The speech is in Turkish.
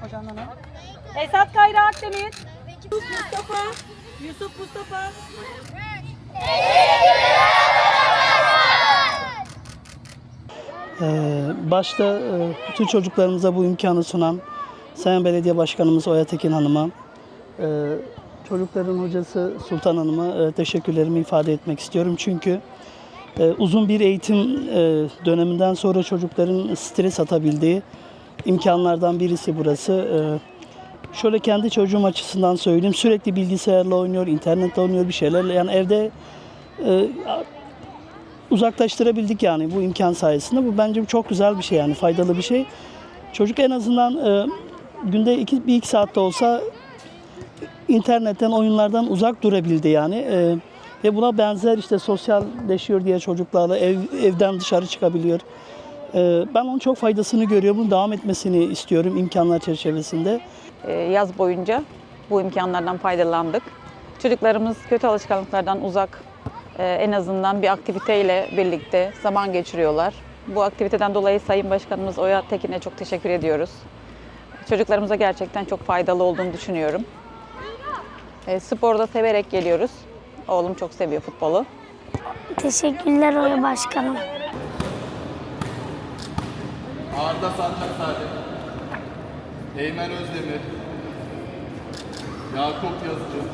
Hocanın adı. Esat Kayra Akdemir. Yusuf Mustafa. Yusuf Mustafa. Ee, başta e, bütün çocuklarımıza bu imkanı sunan Sayın Belediye Başkanımız Oya Tekin Hanım'a, e, çocukların hocası Sultan Hanım'a e, teşekkürlerimi ifade etmek istiyorum. Çünkü uzun bir eğitim e, döneminden sonra çocukların stres atabildiği imkanlardan birisi burası. E, Şöyle kendi çocuğum açısından söyleyeyim. Sürekli bilgisayarla oynuyor, internetle oynuyor bir şeylerle. Yani evde e, uzaklaştırabildik yani bu imkan sayesinde. Bu bence çok güzel bir şey yani faydalı bir şey. Çocuk en azından e, günde iki, bir iki saatte olsa internetten, oyunlardan uzak durabildi yani. Ve buna benzer işte sosyalleşiyor diye çocuklarla ev, evden dışarı çıkabiliyor. E, ben onun çok faydasını görüyorum. Bunun devam etmesini istiyorum imkanlar çerçevesinde. Ee, yaz boyunca bu imkanlardan faydalandık. Çocuklarımız kötü alışkanlıklardan uzak, e, en azından bir aktiviteyle birlikte zaman geçiriyorlar. Bu aktiviteden dolayı Sayın Başkanımız Oya Tekin'e çok teşekkür ediyoruz. Çocuklarımıza gerçekten çok faydalı olduğunu düşünüyorum. Sporda severek geliyoruz. Oğlum çok seviyor futbolu. Teşekkürler Oya Başkanım. Arda Sancakzade, Eymen Özdemir, Yakup Yazıcı,